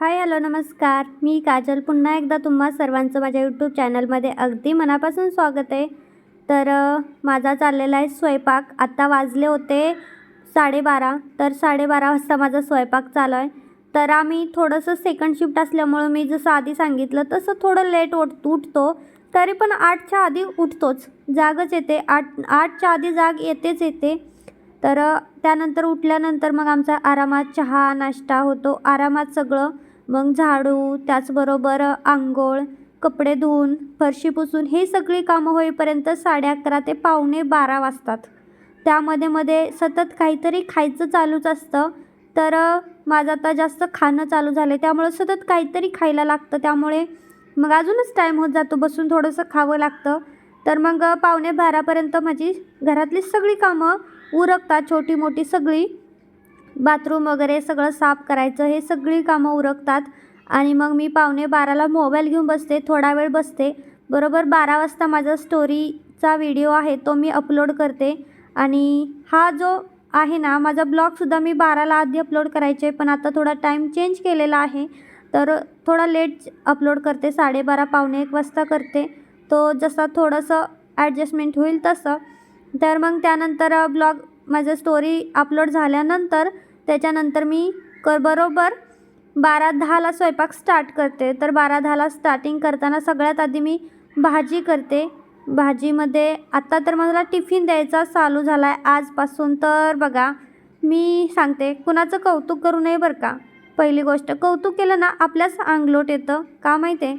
Hi hello नमस्कार. मी काजल. पुन्हा एकदा तुम्हा सर्वांचं माझ्या यूट्यूब चॅनलमध्ये अगदी मनापासून स्वागत आहे. तर माझा चाललेला आहे स्वयंपाक. आत्ता वाजले होते साडेबारा. तर साडेबारा वाजता माझा स्वयंपाक चालू आहे. तर आम्ही थोडंसं सेकंड शिफ्ट असल्यामुळं मी जसं आधी सांगितलं तसं थोडं लेट उठ उठतो. तरी पण आठच्या आधी उठतोच. जागच येते. आठ आठच्या आधी जाग येतेच येते. तर त्यानंतर उठल्यानंतर मग आमचा आरामात चहा नाश्ता होतो. आरामात सगळं मग झाडू त्याचबरोबर आंघोळ कपडे धुवून फरशी पुसून हे सगळी कामं होईपर्यंत साडे अकरा ते पावणे बारा वाजतात. त्यामध्ये मध्ये सतत काहीतरी खायचं चालूच असतं. तर माझं आता जास्त खाणं चालू झालं आहे त्यामुळं सतत काहीतरी खायला लागतं. त्यामुळे मग अजूनच टाईम होत जातो. बसून थोडंसं खावं लागतं. तर मग पावणे बारापर्यंत माझी घरातली सगळी कामं उरकतात. छोटी मोठी सगळी. बाथरूम वगैरे सगळं साफ करायचं हे सगळी कामं उरकतात. आणि मग मी पावणे बाराला मोबाईल घेऊन बसते थोडा वेळ बसते. बरोबर बारा वाजता माझा स्टोरीचा व्हिडिओ आहे तो मी अपलोड करते. आणि हा जो आहे ना माझा ब्लॉगसुद्धा मी बाराला आधी अपलोड करायचे पण आता थोडा टाईम चेंज केलेला आहे. तर थोडा लेट अपलोड करते साडेबारा पावणे एक वाजता करते. तो जसा थोडंसं ॲडजस्टमेंट होईल तसं. तर मग त्यानंतर ब्लॉग माझं स्टोरी अपलोड झाल्यानंतर त्याच्यानंतर मी कर बरोबर बारा दहाला स्वयंपाक स्टार्ट करते. तर बारा दहाला स्टार्टिंग करताना सगळ्यात आधी मी भाजी करते. भाजीमध्ये आत्ता तर मला टिफिन द्यायचा चालू झाला आहे आजपासून तर बघा मी सांगते कुणाचं कौतुक करू नये बरं का. पहिली गोष्ट कौतुक केलं ना आपल्याच अंगलोट येतं. का माहिती आहे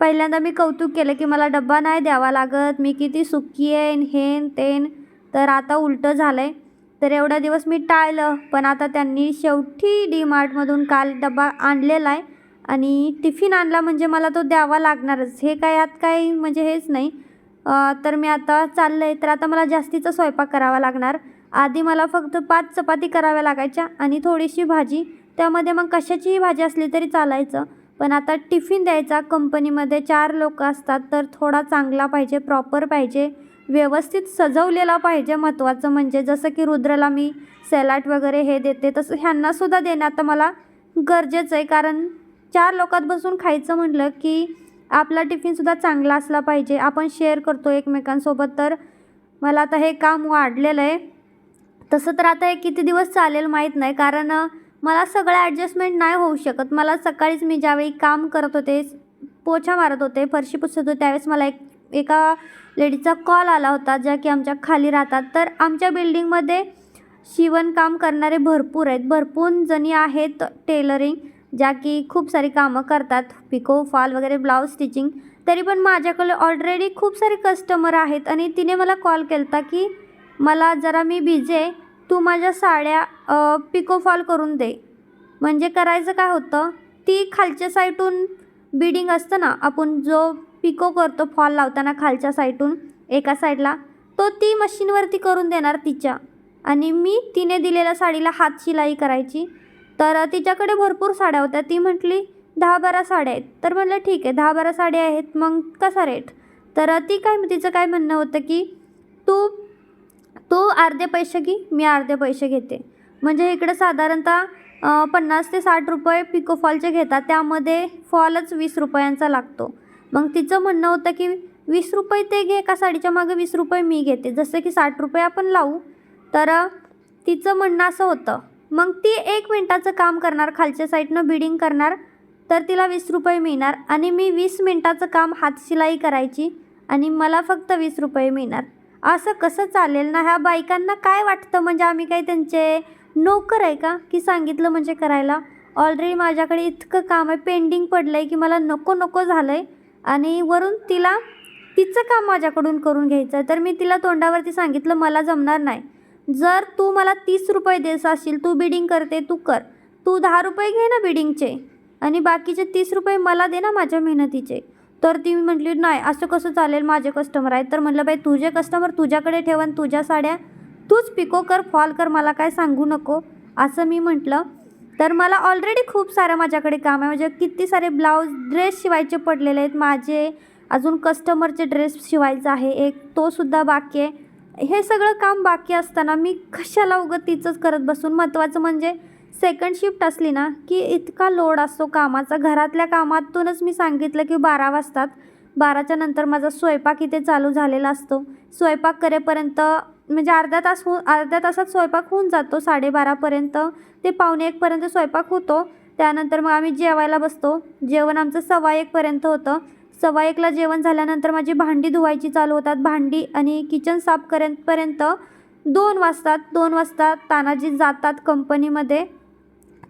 पहिल्यांदा मी कौतुक केलं की मला डब्बा नाही द्यावा लागत. मी किती सुखी आहे हेन तेन. तर आता उलटं झालं आहे तर एवढा दिवस मी टाळलं पण आता त्यांनी शेवटी डी मार्टमधून काल डबा आणलेला आहे आणि टिफिन आणला म्हणजे मला तो द्यावा लागणारच. हे काय यात काही म्हणजे हेच नाही. तर मी आता चाललं आहे तर आता मला जास्तीचा स्वयंपाक करावा लागणार. आधी मला फक्त पाच चपाती कराव्या लागायच्या आणि थोडीशी भाजी. त्यामध्ये मग कशाचीही भाजी असली तरी चालायचं. पण आता टिफिन द्यायचा. कंपनीमध्ये चार लोक असतात तर थोडा चांगला पाहिजे प्रॉपर पाहिजे. व्यवस्थित सजवलेला पाहिजे. महत्त्वाचं म्हणजे जसं की रुद्रला मी सॅलाड वगैरे हे देते तसं ह्यांनासुद्धा देणं आता मला गरजेचं आहे. कारण चार लोकात बसून खायचं म्हटलं की आपला टिफिनसुद्धा चांगला असला पाहिजे. आपण शेअर करतो एकमेकांसोबत. तर मला आता हे काम वाढलेलं आहे. तसं तर आता हे किती दिवस चालेल माहीत नाही. कारण मला सगळं ॲडजस्टमेंट नाही होऊ शकत. मला सकाळीच मी ज्यावेळी काम करत होते पोछा मारत होते फरशी पुसत होते त्यावेळेस मला एक एका लेडीचा कॉल आला होता ज्या की आमच्या खाली राहतात. तर आमच्या बिल्डिंगमध्ये शिवणकाम करणारे भरपूर आहेत. भरपूर जणी आहेत टेलरिंग ज्या की खूप सारी कामं करतात. पिको फॉल वगैरे ब्लाऊज स्टिचिंग. तरी पण माझ्याकडे ऑलरेडी खूप सारे कस्टमर आहेत आणि तिने मला कॉल केला होता की मला जरा मी बिझी आहे तू माझ्या साड्या पिको फॉल करून दे. म्हणजे करायचं काय होतं ती खालच्या साईडून बिडिंग असतं ना आपण जो पिको करतो फॉल लावताना खालच्या साईडून एका साईडला. तो ती मशीनवरती करून देणार तिच्या. आणि मी तिने दिलेल्या साडीला हात शिलाई करायची. तर तिच्याकडे भरपूर साड्या होत्या. ती म्हटली दहा बारा साड्या आहेत. तर म्हटलं ठीक आहे दहा बारा साड्या आहेत. मग कसा रेट? तर ती काय तिचं काय म्हणणं होतं की तू तू अर्धे पैसे घे मी अर्धे पैसे घेते. म्हणजे इकडे साधारणतः पन्नास ते साठ रुपये पिको फॉलचे घेतात. त्यामध्ये फॉलच वीस रुपयांचा लागतो. मग तिचं म्हणणं होतं की वीस रुपये ते घे का साडीच्या मागे वीस रुपये मी घेते. जसं की साठ रुपये आपण लावू. तर तिचं म्हणणं असं होतं. मग ती एक मिनटाचं काम करणार खालच्या साईडनं बिडिंग करणार. तर तिला वीस रुपये मिळणार आणि मी वीस मिनटाचं काम हातशिलाई करायची आणि मला फक्त वीस रुपये मिळणार. असं कसं चालेल ना? ह्या बायकांना काय वाटतं? म्हणजे आम्ही काही त्यांचे नोकर आहे का? की सांगितलं म्हणजे करायला? ऑलरेडी माझ्याकडे इतकं काम आहे पेंडिंग पडलं आहे की मला नको नको झालं आहे आणि वरून तिला तिचं काम माझ्याकडून करून घ्यायचं आहे. तर मी तिला तोंडावरती सांगितलं मला जमणार नाही. जर तू मला तीस रुपये देस असशील तू बिडिंग करते तू कर. तू दहा रुपये घे ना बिडिंगचे आणि बाकीचे तीस रुपये मला दे ना माझ्या मेहनतीचे. तर ती म्हटली नाही असं कसं चालेल? माझे कस्टमर आहेत. तर म्हटलं बाई तुझे कस्टमर तुझ्याकडे ठेवन तुझ्या साड्या तूच पिको कर फॉल कर मला काय सांगू नको. असं मी म्हटलं. तर मला ऑलरेडी खूप सारं माझ्याकडे काम आहे. म्हणजे किती सारे ब्लाऊज ड्रेस शिवायचे पडलेले आहेत. माझे अजून कस्टमरचे ड्रेस शिवायचा आहे. एक तोसुद्धा बाकी आहे. हे सगळं काम बाकी असताना मी कशाला उगं तिचंच करत बसून? महत्त्वाचं म्हणजे सेकंड शिफ्ट असली ना की इतका लोड असतो कामाचा. घरातल्या कामातूनच मी सांगितलं की बारा वाजतात. बाराच्या नंतर माझा स्वयंपाक इथे चालू झालेला असतो. स्वयंपाक करेपर्यंत म्हणजे अर्धा तास हो अर्ध्या तासात स्वयंपाक होऊन जातो साडेबारापर्यंत ते पावणे एकपर्यंत स्वयंपाक होतो. त्यानंतर मग आम्ही जेवायला बसतो. जेवण आमचं सव्वा एकपर्यंत होतं. सव्वा एकला जेवण झाल्यानंतर माझी भांडी धुवायची चालू होतात. भांडी आणि किचन साफ करेपर्यंत दोन वाजतात दोन वाजता तानाजी जातात कंपनीमध्ये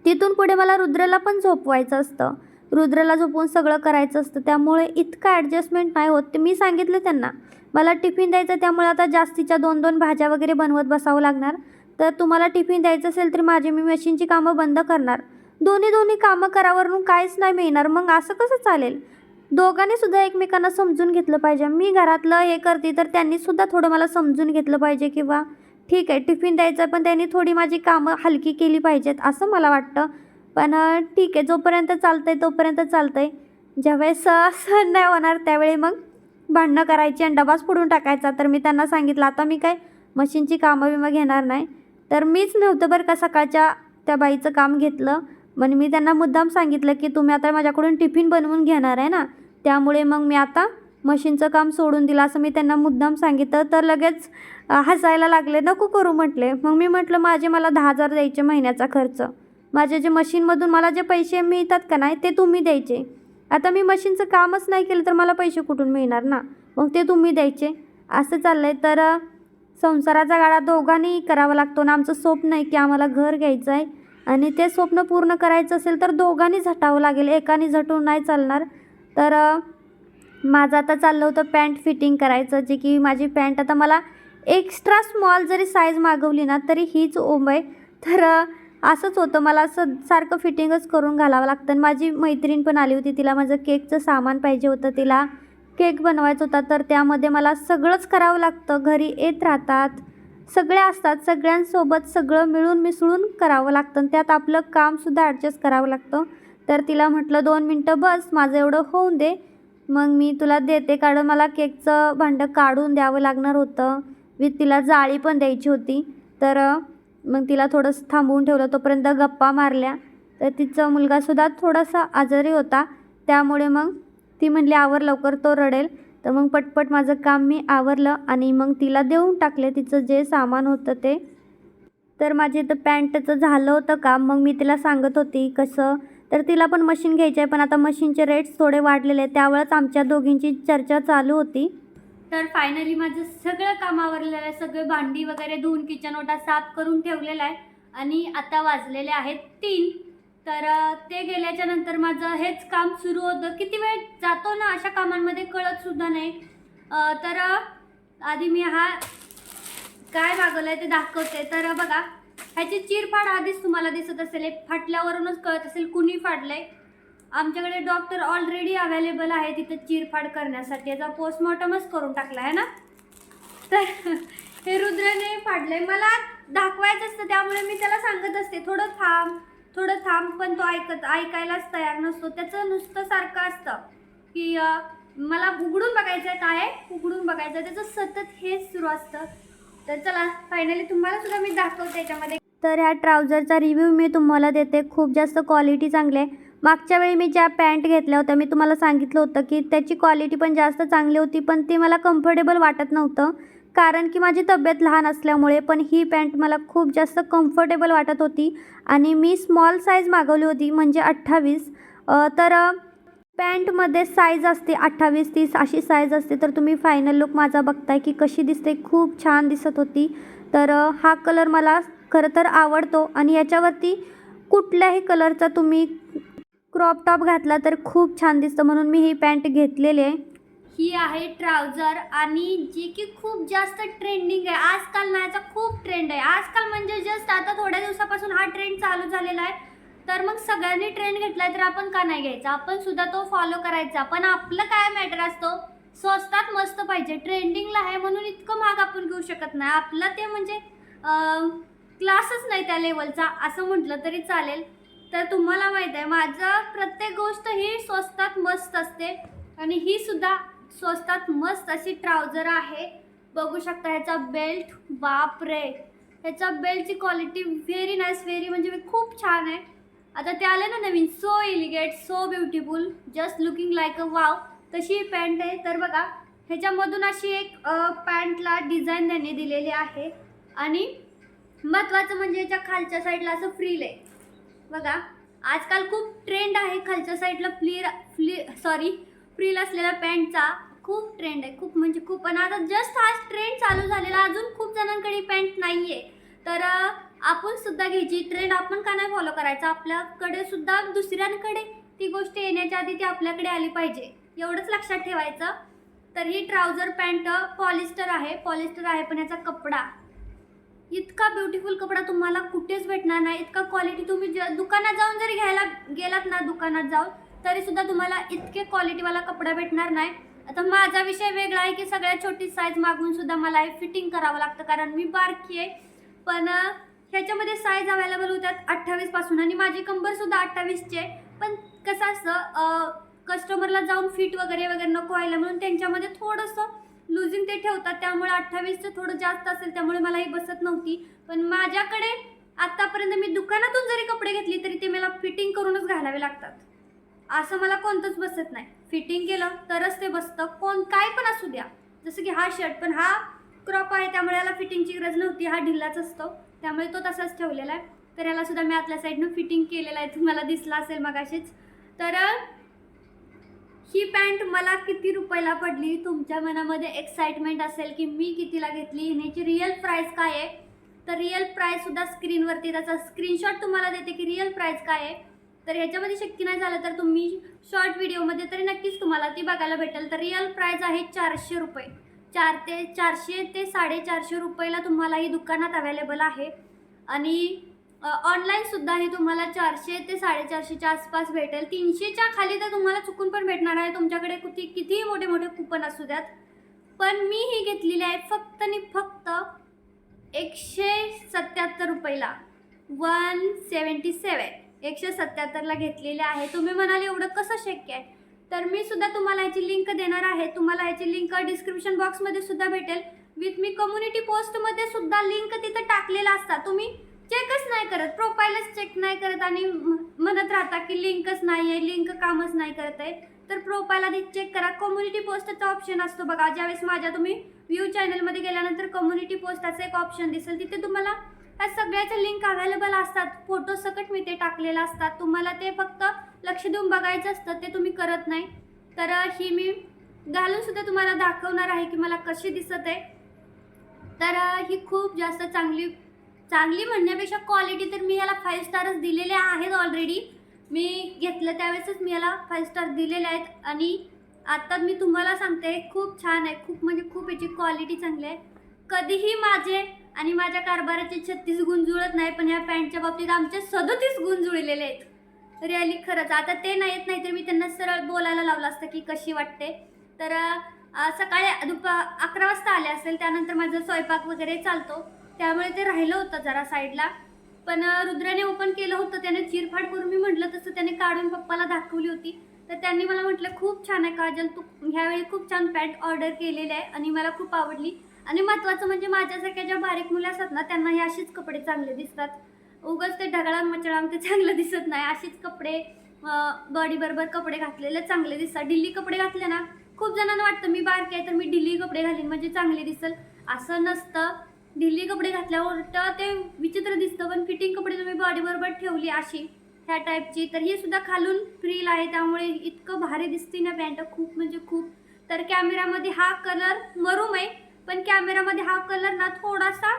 तिथून पुढे मला रुद्रला पण झोपवायचं असतं. रुद्रला झोपवून सगळं करायचं असतं. त्यामुळे इतकं ॲडजस्टमेंट नाही होत. ते मी सांगितलं त्यांना. मला टिफिन द्यायचं त्यामुळे आता जास्तीच्या दोन दोन भाज्या वगैरे बनवत बसावं लागणार. तर तुम्हाला टिफिन द्यायचं असेल तर माझी मी मशीनची कामं बंद करणार. दोन्ही दोन्ही कामं करावरून काहीच नाही मिळणार. मग असं कसं चालेल? दोघांनी सुद्धा एकमेकांना समजून घेतलं पाहिजे. मी घरातलं हे करते तर त्यांनी सुद्धा थोडं मला समजून घेतलं पाहिजे किंवा ठीक आहे टिफिन द्यायचं पण त्यांनी थोडी माझी कामं हलकी केली पाहिजेत. असं मला वाटतं. पण ठीक आहे. जोपर्यंत चालतं आहे तोपर्यंत चालतं आहे ज्यावेळेस सहन नाही होणार त्यावेळी मग भांडणं करायची आणि डबाच फोडून टाकायचा. तर मी त्यांना सांगितलं आता मी काय मशीनची कामं बिमं घेणार नाही. तर मीच नव्हतं बरं का सकाळच्या त्या बाईचं काम घेतलं. म्हणजे मी त्यांना मुद्दाम सांगितलं की तुम्ही आता माझ्याकडून टिफिन बनवून घेणार आहे ना? त्यामुळे मग मी आता मशीनचं काम सोडून दिलं. असं मी त्यांना मुद्दाम सांगितलं. तर लगेच हसायला लागले नको करू म्हटले. मग मी म्हटलं माझे मला दहा हजार द्यायचे महिन्याचा खर्च. माझ्या जे मशीनमधून मला जे पैसे मिळतात का नाही ते तुम्ही द्यायचे. आता मी मशीनचं कामच नाही केलं तर मला पैसे कुठून मिळणार ना? मग ते तुम्ही द्यायचे. असं चाललं आहे तर संसाराचा गाडा दोघांनी करावा लागतो ना? आमचं स्वप्न आहे की आम्हाला घर घ्यायचं आहे आणि ते स्वप्न पूर्ण करायचं असेल तर दोघांनी झटावं लागेल. एकाने झटून नाही चालणार. तर माझं आता चाललं होतं पॅन्ट फिटिंग करायचं. जे की माझी पॅन्ट आता मला एक्स्ट्रा स्मॉल जरी साईज मागवली ना तरी हीच ओंब आहे. तर असंच होतं. मला असं सारखं फिटिंगच करून घालावं लागतं. आणि माझी मैत्रीण पण आली होती. तिला माझं केकचं सामान पाहिजे होतं. तिला केक बनवायचा होता. तर त्यामध्ये मला सगळंच करावं लागतं. घरी येत राहतात. सगळे असतात. सगळ्यांसोबत सगळं मिळून मिसळून करावं लागतं. आणि त्यात आपलं कामसुद्धा ॲडजस्ट करावं लागतं. तर तिला म्हटलं दोन मिनटं बस. माझं एवढं होऊन दे. मग मी तुला देते. कारण मला केकचं भांडं काढून द्यावं लागणार होतं. विथ तिला जाळी पण द्यायची होती. तर मग तिला थोडंसं थांबवून ठेवलं. तोपर्यंत गप्पा मारल्या. तर तिचा मुलगासुद्धा थोडासा आजारी होता. त्यामुळे मग ती म्हणली आवर लवकर तो रडेल तर मग पटपट माझं काम मी आवरलं आणि मग तिला देऊन टाकले. तिचं जे सामान होतं ते. तर माझे इथं पॅन्टचं झालं होतं काम. मग मी तिला सांगत होती कसं तर तिला पण मशीन घ्यायचं आहे. पण आता मशीनचे रेट्स थोडे वाढलेले आहेत. त्यावेळेस आमच्या दोघींची चर्चा चालू होती. तर फायनली माझं सगळं काम आवरलेलं आहे. सगळे भांडी वगैरे धुवून किचन ओटा साफ करून ठेवलेलं आहे. आणि आता वाजलेले आहेत तीन. तर ते गेल्याच्यानंतर माझं हेच काम सुरू होतं. किती वेळ जातो ना अशा कामांमध्ये कळतसुद्धा नाही. तर आधी मी हा काय मागवलं आहे ते दाखवते. तर बघा ह्याची चिरफाड आधीच तुम्हाला दिसत असेल. फाटल्यावरूनच कळत असेल कुणी फाडलं आहे आमच्याकडे डॉक्टर ऑलरेडी अवेलेबल आहे तिथं चिरफाड करण्यासाठी. याचा पोस्टमॉर्टमच करून टाकला आहे ना? तर हे रुद्रने फाडलंय. मला दाखवायचं असतं त्यामुळे मी त्याला सांगत असते. थोडं थांब थोडं थांब पण तो ऐकत ऐकायलाच तयार नसतो. त्याचं नुसतं सारखं असतं की मला उघडून बघायचं आहे? काय उघडून बघायचं आहे त्याचं सतत हेच सुरू असतं. तर चला फायनली तुम्हाला सुद्धा मी दाखवते याच्यामध्ये. तर ह्या ट्राउझरचा रिव्ह्यू मी तुम्हाला देते. खूप जास्त क्वालिटी चांगली आहे. मागच्या वेळी मी ज्या पॅन्ट घेतल्या होत्या मी तुम्हाला सांगितलं होतं की त्याची क्वालिटी पण जास्त चांगली होती पण ती मला कम्फर्टेबल वाटत नव्हतं. कारण की माझी तब्येत लहान असल्यामुळे पण ही पॅन्ट मला खूप जास्त कम्फर्टेबल वाटत होती आणि मी स्मॉल साईज मागवली होती म्हणजे अठ्ठावीस. तर पॅन्टमध्ये साईज असते अठ्ठावीस तीस अशी साईज असते तर तुम्ही फायनल लुक माझा बघताय की कशी दिसते खूप छान दिसत होती. तर हा कलर मला खरं तर आवडतो आणि याच्यावरती कुठल्याही कलरचा तुम्ही क्रॉप टॉप घातला तर खूप छान दिसतं म्हणून मी ही पॅन्ट घेतलेली आहे. ही आहे ट्राउझर आणि जी की खूप जास्त ट्रेंडिंग आहे. आजकाल ना याचा खूप ट्रेंड आहे. आजकाल म्हणजे जस्ट आता थोड्या दिवसापासून हा ट्रेंड चालू झालेला आहे. तर मग सगळ्यांनी ट्रेंड घेतलाय तर आपण का नाही घ्यायचा? आपण सुद्धा तो फॉलो करायचा. पण आपलं काय मॅटर असतो? स्वस्तात मस्त पाहिजे. ट्रेंडिंगला आहे म्हणून इतकं महाग आपण घेऊ शकत नाही. आपलं ते म्हणजे क्लासच नाही त्या लेवलचा असं म्हटलं तरी चालेल. तर तुम्हाला माहीत आहे माझं प्रत्येक गोष्ट ही स्वस्तात मस्त असते. आणि ही सुद्धा स्वस्तात मस्त अशी ट्राउजर आहे. बघू शकता ह्याचा बेल्ट बाप रे ह्याचा बेल्टची क्वालिटी व्हेरी नाईस व्हेरी म्हणजे खूप छान आहे. आता ते आलं ना नवीन so elegant so beautiful just looking like a wow तशी ही पॅन्ट आहे. तर बघा ह्याच्यामधून अशी एक पॅन्टला डिझाईन त्यांनी दिलेली आहे. आणि महत्त्वाचं म्हणजे याच्या खालच्या साईडला असं फ्रील आहे बघा आजकाल खूप ट्रेंड आहे खालच्या साईडला प्लीर फ्ली सॉरी फ्रील असलेल्या पॅन्टचा खूप ट्रेंड आहे खूप म्हणजे खूप. पण आता जस्ट आज ट्रेंड चालू झालेला अजून खूप जणांकडे पॅन्ट नाही आहे तर आपण सुद्धा घ्यायची. ट्रेंड आपण का नाही फॉलो करायचा? आपल्याकडे सुद्धा दुसऱ्यांकडे ती गोष्ट येण्याच्या आधी ती आपल्याकडे आली पाहिजे. एवढंच लक्षात ठेवायचं. तर ही ट्राउझर पॅन्ट पॉलिस्टर आहे. पॉलिस्टर आहे पण याचा कपडा. इतका ब्युटिफुल कपडा तुम्हाला कुठेच भेटणार नाही. इतका क्वालिटी तुम्ही ज दुकानात जाऊन जरी घ्यायला गेलात ना दुकानात जाऊन तरी सुद्धा तुम्हाला इतके क्वालिटीवाला कपडा भेटणार नाही. आता माझा विषय वेगळा आहे की सगळ्यात छोटी साईज मागून सुद्धा मला हे फिटिंग करावं लागतं कारण मी बारकी आहे. पण ह्याच्यामध्ये साईज अवेलेबल होत्यात अठ्ठावीसपासून आणि माझी कंबर सुद्धा अठ्ठावीसची आहे. पण कसं असतं कस्टमरला जाऊन फिट वगैरे वगैरे नको व्हायला म्हणून त्यांच्यामध्ये थोडंसं लुझिंग ते ठेवतात. त्यामुळे अठ्ठावीसचं थोडं जास्त असेल त्यामुळे मला ही बसत नव्हती. पण माझ्याकडे आत्तापर्यंत मी दुकानातून जरी कपडे घेतले तरी ते मला फिटिंग करूनच घालावे लागतात. असं मला कोणतंच बसत नाही. फिटिंग केलं तरच ते बसतं. कोण काय पण असू द्या. जसं की हा शर्ट पण हा क्रॉप आहे त्यामुळे याला फिटिंगची गरज नव्हती. हा ढिल्लाच असतो. त्यामुळे तो तसाच ठेवलेला आहे. तर याला सुद्धा मी आतल्या साईडनं फिटिंग केलेलं आहे. तुम्हाला दिसला असेल मगाशीच. तर ही पॅन्ट मला किती रुपयाला पडली? तुमच्या मनामध्ये एक्साइटमेंट असेल की मी कितीला घेतली? ह्याची रिअल प्राईस काय आहे? तर रिअल प्राईससुद्धा स्क्रीनवरती त्याचा स्क्रीनशॉट तुम्हाला देते की रिअल प्राईस काय आहे. तर ह्याच्यामध्ये शक्य नाही झालं तर तुम्ही शॉर्ट व्हिडिओमध्ये तरी नक्कीच तुम्हाला ती बघायला भेटेल. तर रिअल प्राईज आहे चारशे रुपये. चार ते चारशे ते साडेचारशे रुपयाला तुम्हाला ही दुकानात अवेलेबल आहे. आणि ऑनलाईनसुद्धा हे तुम्हाला चारशे ते साडेचारशेच्या आसपास भेटेल. तीनशेच्या खाली तर तुम्हाला चुकून पण भेटणार आहे. तुमच्याकडे किती कितीही मोठे मोठे कुपन असू द्यात. पण मी ही घेतलेली आहे फक्त आणि फक्त एकशे सत्याहत्तर रुपयाला. वन सेवन्टी सेवन एकशे सत्याहत्तरला घेतलेले आहे. तुम्ही म्हणाले एवढं कसं शक्य आहे? तर मी सुद्धा तुम्हाला याची लिंक देणार आहे. तुम्हाला याची लिंक डिस्क्रिप्शन बॉक्समध्ये सुद्धा भेटेल. विथ मी कम्युनिटी पोस्टमध्ये सुद्धा लिंक तिथं टाकलेला असता. तुम्ही चेकच नाही करत. प्रोफाईलच चेक नाही करत आणि म- म्हणत राहता की लिंकच नाही आहे लिंक कामच नाही करत आहे. तर प्रोफाईल आधी चेक करा. कम्युनिटी पोस्टचा ऑप्शन असतो बघा. ज्यावेळेस माझ्या तुम्ही व्ह्यू चॅनलमध्ये गेल्यानंतर कम्युनिटी पोस्टाचं एक ऑप्शन दिसेल. तिथे तुम्हाला ह्या सगळ्याच्या लिंक अवेलेबल असतात. फोटो सकट मी ते टाकलेलं असतात. तुम्हाला ते फक्त लक्ष देऊन बघायचं असतं. ते तुम्ही करत नाही. तर ही मी घालून सुद्धा तुम्हाला दाखवणार आहे की मला कशी दिसत आहे. तर ही खूप जास्त चांगली चांगली म्हणण्यापेक्षा क्वालिटी तर मी याला फाईव्ह स्टारच दिलेले आहेत ऑलरेडी मी घेतलं त्यावेळेसच मी याला फाईव्ह स्टार दिलेले आहेत. आणि आता मी तुम्हाला सांगते खूप छान आहे. खूप म्हणजे खूप याची क्वालिटी चांगली आहे. कधीही माझे आणि माझ्या कारभाराचे छत्तीस गुण जुळत नाही पण ह्या पॅन्टच्या बाबतीत आमचे सदतीस गुण जुळलेले आहेत. रिअली खरंच. आता ते नाही येत नाही तर मी त्यांना सरळ बोलायला लावलं असतं की कशी वाटते. तर सकाळी दुपा अकरा वाजता आले असेल त्यानंतर माझा स्वयंपाक वगैरे चालतो. त्यामुळे ते राहिलं होतं जरा साईडला. पण रुद्राने ओपन केलं होतं. त्याने चिरफाड करून मी म्हटलं तसं त्याने काढून पप्पाला दाखवली होती. तर त्यांनी मला म्हटलं खूप छान आहे काजल तू ह्यावेळी खूप छान पॅन्ट ऑर्डर केलेली आहे आणि मला खूप आवडली. आणि महत्त्वाचं म्हणजे माझ्यासारख्या ज्या बारीक मुलं असतात ना त्यांना हे असेच कपडे चांगले दिसतात. उगाच ते ढगळाम मचळाम ते चांगलं दिसत नाही. असेच कपडे बॉडीबरोबर कपडे घातलेले चांगले दिसतात. ढिल्ली कपडे घातले ना खूप जणांना वाटतं मी बारकी आहे तर मी ढिल्ली कपडे घालीन म्हणजे चांगले दिसल. असं नसतं. ढिल्ली कपडे घातल्यावर तर ते विचित्र दिसतं पण फिटिंग कपडे तुम्ही बॉडी बरोबर ठेवली अशी ह्या टाईपची तर ही सुद्धा खालून फ्रील आहे त्यामुळे इतकं भारी दिसते ना पॅन्ट खूप म्हणजे खूप. तर कॅमेरामध्ये हा कलर मरूम आहे पण कॅमेरामध्ये हा कलर ना थोडासा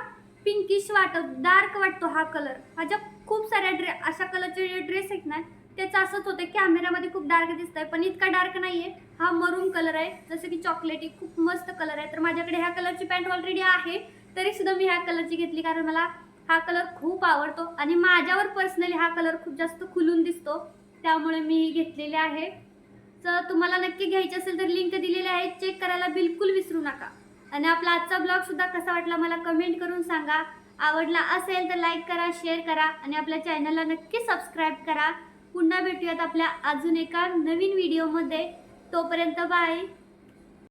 पिंकिश वाटत डार्क वाटतो हा कलर माझ्या खूप साऱ्या ड्रे अशा कलरचे जे ड्रेस आहेत ना त्याचं असंच होतं कॅमेरामध्ये खूप डार्क दिसत आहे पण इतका डार्क नाही आहे हा मरून कलर आहे जसं की चॉकलेटी खूप मस्त कलर आहे. तर माझ्याकडे ह्या कलरची पॅन्ट ऑलरेडी आहे. तरी सुद्धा मी ह्या कलरची घेतली कारण मला हा कलर खूप आवडतो. आणि माझ्यावर पर्सनली हा कलर खूप जास्त खुलून दिसतो. त्यामुळे मी ही घेतलेली आहे. तर तुम्हाला नक्की घ्यायची असेल तर लिंक दिलेली आहे. चेक करायला बिलकुल विसरू नका. आणि आपला आजचा ब्लॉगसुद्धा कसा वाटला मला कमेंट करून सांगा. आवडला असेल तर लाईक करा शेअर करा. आणि आपल्या चॅनलला नक्की सबस्क्राईब करा. पुन्हा भेटूयात आपल्या अजून एका नवीन व्हिडिओमध्ये तोपर्यंत बाय